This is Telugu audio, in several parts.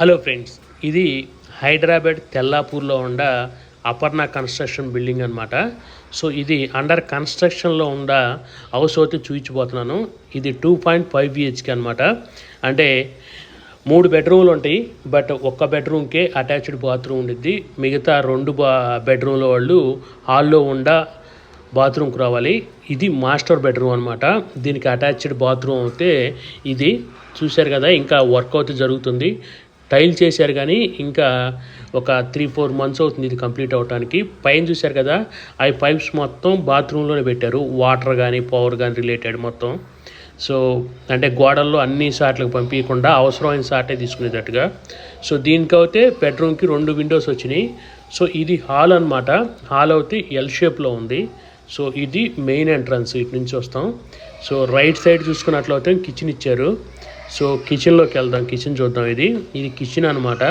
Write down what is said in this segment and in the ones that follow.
హలో ఫ్రెండ్స్ ఇది హైదరాబాద్ తెల్లాపూర్లో ఉన్న అపర్ణ కన్స్ట్రక్షన్ బిల్డింగ్ అనమాట సో ఇది అండర్ కన్స్ట్రక్షన్లో ఉన్న హౌస్ అయితే చూపించబోతున్నాను. ఇది టూ పాయింట్ ఫైవ్ బిహెచ్కే అనమాట అంటే మూడు బెడ్రూమ్లు ఉంటాయి బట్ ఒక్క బెడ్రూమ్కే అటాచ్డ్ బాత్రూమ్ ఉండిద్ది. మిగతా రెండు బా బెడ్రూమ్ల వాళ్ళు హాల్లో ఉండ బాత్రూమ్కి రావాలి. ఇది మాస్టర్ బెడ్రూమ్ అనమాట దీనికి అటాచ్డ్ బాత్రూమ్ అయితే ఇది. చూశారు కదా ఇంకా వర్క్ జరుగుతుంది. టైల్ చేశారు కానీ ఇంకా ఒక త్రీ ఫోర్ మంత్స్ అవుతుంది ఇది కంప్లీట్ అవడానికి పైన చూశారు కదా ఆ పైప్స్ మొత్తం బాత్రూంలోనే పెట్టారు. వాటర్ కానీ పవర్ కానీ రిలేటెడ్ మొత్తం. సో అంటే గోడల్లో అన్ని సార్లకు పంపించకుండా అవసరమైన సాటే తీసుకునేటట్టుగా. సో దీనికైతే బెడ్రూమ్కి రెండు విండోస్ వచ్చినాయి. సో ఇది హాల్ అన్నమాట. హాల్ అయితే ఎల్ షేప్లో ఉంది. సో ఇది మెయిన్ ఎంట్రన్స్ ఇటు నుంచి వస్తాం. సో రైట్ సైడ్ చూసుకున్నట్లయితే కిచెన్ ఇచ్చారు. సో కిచెన్లోకి వెళ్దాం కిచెన్ చూద్దాం ఇది. ఇది కిచెన్ అనమాట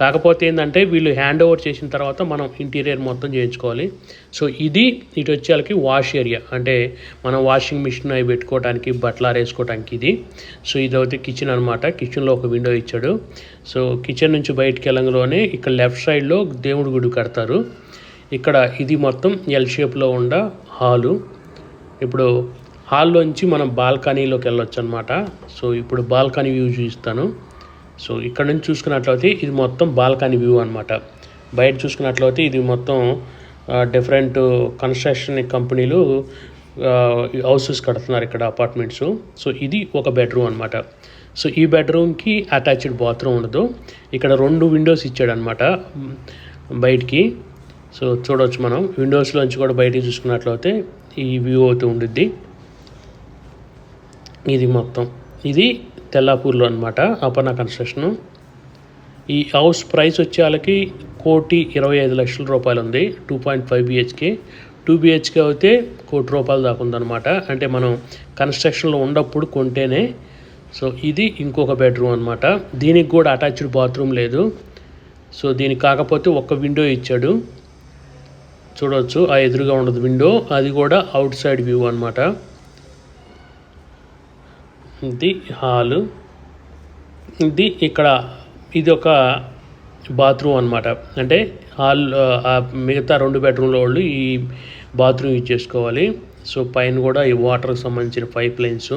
కాకపోతే ఏంటంటే వీళ్ళు హ్యాండ్ ఓవర్ చేసిన తర్వాత మనం ఇంటీరియర్ మొత్తం చేయించుకోవాలి. సో ఇది ఇటు వచ్చేళ్ళకి వాష్ ఏరియా అంటే మనం వాషింగ్ మిషన్ అవి పెట్టుకోవడానికి బట్టలు ఆరేసుకోవడానికి ఇది. సో ఇది అయితే కిచెన్ అనమాట కిచెన్లో ఒక విండో ఇచ్చాడు. సో కిచెన్ నుంచి బయటికి వెళ్ళంగానే ఇక్కడ లెఫ్ట్ సైడ్లో దేవుడి గుడి కడతారు. ఇక్కడ ఇది మొత్తం ఎల్ షేప్లో ఉండ హాలు. ఇప్పుడు హాల్లోంచి మనం బాల్కనీలోకి వెళ్ళొచ్చు అనమాట సో ఇప్పుడు బాల్కనీ వ్యూ చూపిస్తాను. సో ఇక్కడ నుంచి చూసుకున్నట్లయితే ఇది మొత్తం బాల్కనీ వ్యూ అనమాట బయట చూసుకున్నట్లయితే ఇది మొత్తం డిఫరెంట్ కన్స్ట్రక్షన్ కంపెనీలు హౌసెస్ కడుతున్నారు ఇక్కడ అపార్ట్మెంట్స్ సో ఇది ఒక బెడ్రూమ్ అనమాట సో ఈ బెడ్రూమ్కి అటాచ్డ్ బాత్రూమ్ ఉండదు. ఇక్కడ రెండు విండోస్ ఇచ్చాడనమాట బయటికి. సో చూడవచ్చు మనం. విండోస్లోంచి కూడా బయటికి చూసుకున్నట్లయితే ఈ వ్యూ అయితే ఉండిద్ది. ఇది మొత్తం. ఇది తెల్లాపూర్లో అనమాట అపర్ణ కన్స్ట్రక్షన్. ఈ హౌస్ ప్రైస్ వచ్చే వాళ్ళకి కోటి ఇరవై ఐదు లక్షల రూపాయలు ఉంది two point five B H K. Two B H K అయితే కోటి రూపాయలు దాకా ఉందన్నమాట. అంటే మనం కన్స్ట్రక్షన్లో ఉన్నప్పుడు కొంటేనే. సో ఇది ఇంకొక బెడ్రూమ్ అనమాట దీనికి కూడా అటాచ్డ్ బాత్రూమ్ లేదు. సో దీనికి కాకపోతే ఒక్క విండో ఇచ్చాడు. చూడవచ్చు ఆ ఎదురుగా ఉండదు విండో. అది కూడా అవుట్ సైడ్ వ్యూ అనమాట ది హాలు. ఇది ఇక్కడ ఇది ఒక బాత్రూమ్ అనమాట అంటే హాల్ మిగతా రెండు బెడ్రూమ్ల వాళ్ళు ఈ బాత్రూమ్ యూజ్ చేసుకోవాలి. సో పైన కూడా ఈ వాటర్కి సంబంధించిన పైప్ లైన్స్.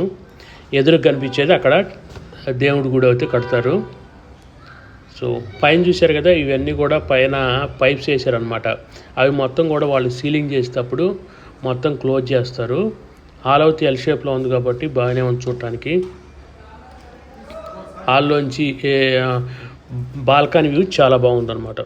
ఎదురుగా కనిపించేది అక్కడ దేవుడి గుడి అయితే కడతారు. సో పైన చూశారు కదా ఇవన్నీ కూడా పైన పైప్స్ వేసారనమాట అవి మొత్తం కూడా వాళ్ళు సీలింగ్ చేసేటప్పుడు మొత్తం క్లోజ్ చేస్తారు. హాల్ ఎల్ షేప్లో ఉంది కాబట్టి బాగానే ఉంది చూడటానికి. హాల్లోంచి బాల్కనీ వ్యూ చాలా బాగుందన్నమాట.